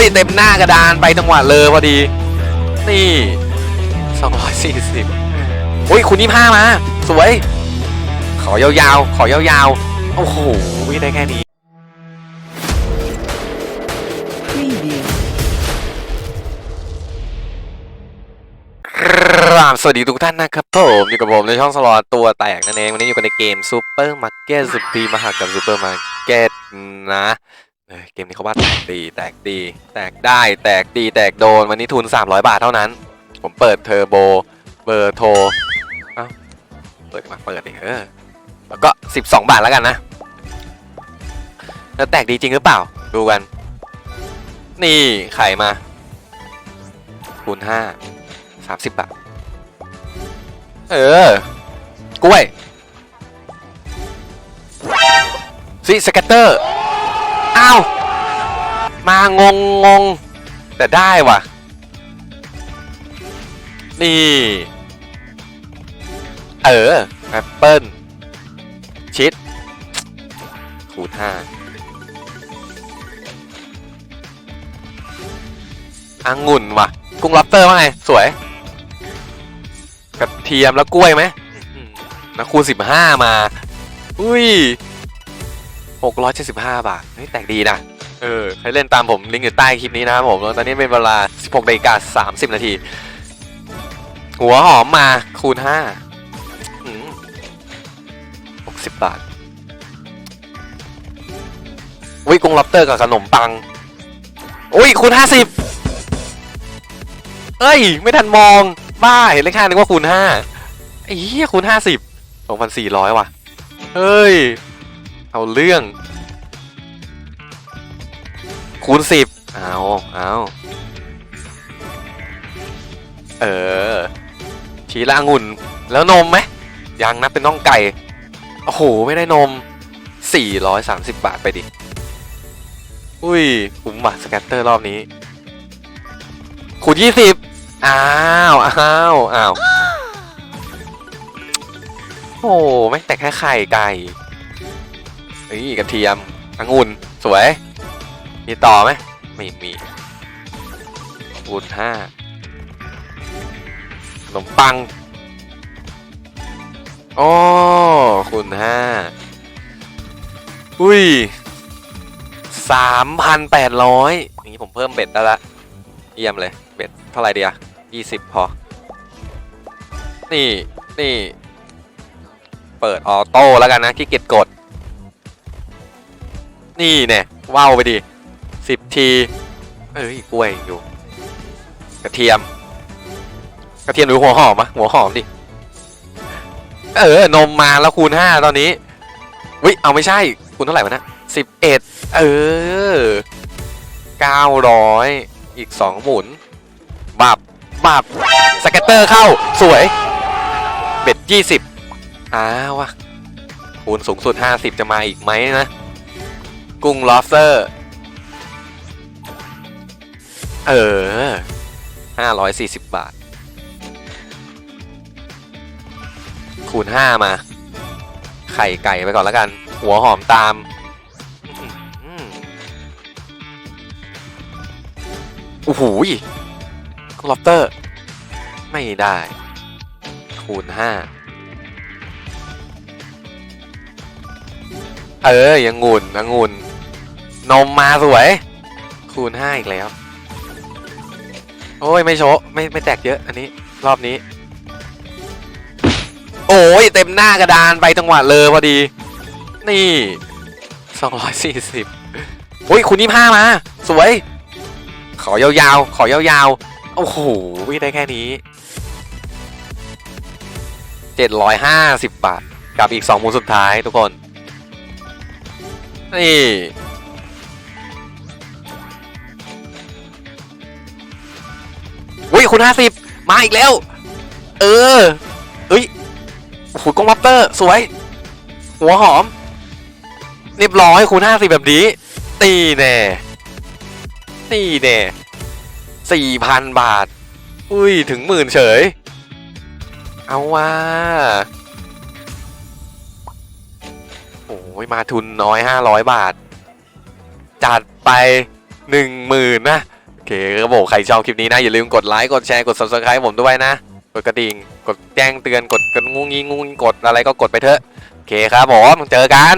ยเต็มหน้ากระดานไปจังหวะเลยพอดี นี่สองร้อยสี่สิบโอ้ยคุณยี่ห้ามา สวย ขอยาวๆ ขอยาวๆ โอ้โหไม่ได้แค่นี้ Preview. ครับสวัสดีทุกท่านนะครับผมอยู่กับผมในช่องสลอตตัวแตกนั่นเอง วันนี้อยู่กันในเกมซูเปอร์มาร์เก็ตสุดพีมหากับซูเปอร์มาร์เก็ตนะ เกมนี้เขาว่าแตกดี แตกดี แตกได้ แตกดี แตกโดน วันนี้ทุน 300 บาทเท่านั้น ผมเปิดเทอร์โบ เบอร์โทร เอ้า เปิดมาเปิดดิเออ แล้วก็ 12 บาทแล้วกันนะ แล้วแตกดีจริงหรือเปล่า ดูกัน นี่ ไข่มา คูณ 5 30 บาท เออ กล้วยสิสเก็ตเตอร์ อ้าว มางงงงแต่ได้ว่ะ นี่ เออแอปเปิลชิดคูณห้าองุ่นว่ะ กุ้งล็อบสเตอร์ว่าไง สวยกระเทียมแล้วกล้วยไหมอืมแล้วคูณสิบห้ามา อุ้ย หกร้อยเจ็ดสิบห้าบาทเฮ้ยแตกดีนะ เออใครเล่นตามผมลิงก์อยู่ใต้คลิปนี้นะครับผมแล้วตอนนี้เป็นเวลา 16นาฬิกา30 นาที หัวหอมมาคูณห้าหกสิบบาทอุ้ยกุ้งล็อบเตอร์กับขนมปังอุ้ยคูณห้าสิบเอ้ย ไม่ทันมอง บ้า เห็นเลขห้านึกว่าคูณห้าไอ้เหี้ยคูณห้าสิบสองพันสี่ร้อยว่ะ เฮ้ย เอาเรื่อง คูณสิบเอาเอาเออชีละองุ่น แล้วนมไหมยังนะเป็นน่องไก่ โอ้โห ไม่ได้นม 430 บาทไปดิ อุ้ยคุ้มว่ะสแกตเตอร์รอบนี้ คูณ 20 อ้าว อ้าว อ้าว โอ้ไม่แต่แค่ไข่ไก่ เฮ้ยกระเทียมองุ่นสวย มีต่อไหมไม่มีคูณห้าขนมปังโอ้คูณห้าอุ้ยสามพันแปดร้อยนี้ผมเพิ่มเบ็ดได้ละเยี่ยมเลย เบ็ดเท่าไหร่เดียยี่สิบพอ นี่ นี่ เปิดออโต้แล้วกันนะขี้เกียจกด นี่เนี่ยว้าวไปดิสิบทีเอ้ยกล้วยอยู่ กระเทียม กระเทียมหรือหัวหอมอะหัวหอมดิ เออนมมาแล้วคูณห้าตอนนี้วิเอาไม่ใช่ คูณเท่าไหร่วะนะสิบเอ็ดเออเก้าร้อยอีกสองหมุนบับบับสเก็ตเตอร์เข้าสวย เบ็ดยี่สิบอ้าววะคูณสูงสุดห้าสิบจะมาอีกไหมนะ กุ้งลอฟเตอร์ เออห้าร้อยสี่สิบบาท คูณห้ามา ไข่ไก่ไปก่อนแล้วกัน หัวหอมตามอื้หือโอ้โหยกุ้งลอฟเตอร์ ไม่ได้ คูณห้าเออยังงุ่นยังงุ่น นมมาสวย คูณห้าอีกแล้ว โอ้ยไม่โชะไม่ไม่แตกเยอะ อันนี้รอบนี้ โอ้ยเต็มหน้ากระดานไปจังหวะเลยพอดี นี่สองร้อยสี่สิบโอ้ยคุณยี่ห้ามา สวย ขอยาวๆ ขอยาวๆ โอ้โหไม่ได้แค่นี้เจ็ดร้อยห้าสิบบาท กับอีกสองมูลสุดท้ายทุกคน นี่ อุ้ยคุณห้าสิบมาอีกแล้ว เออเอ้ยโอ้โหกล้องวัปเตอร์สวย หัวหอม เรียบร้อยคูณห้าสิบแบบนี้ ตีแน่ตีแน่สี่พันบาท อุ้ยถึงหมื่นเฉย เอาว่าโอ้ยมาทุนน้อยห้าร้อยบาท จัดไปหนึ่งหมื่นนะ อเคครับผมใครชอบคลิปนี้นะ อย่าลืมกดไลค์กดแชร์กด subscribe ผมด้วยนะ กดกระดิ่ง กดแจ้งเตือนกดกระงุ้งงิ้งงุ้งงิ้งกดอะไรก็กดไปเถอะ โอเคครับผมเจอกัน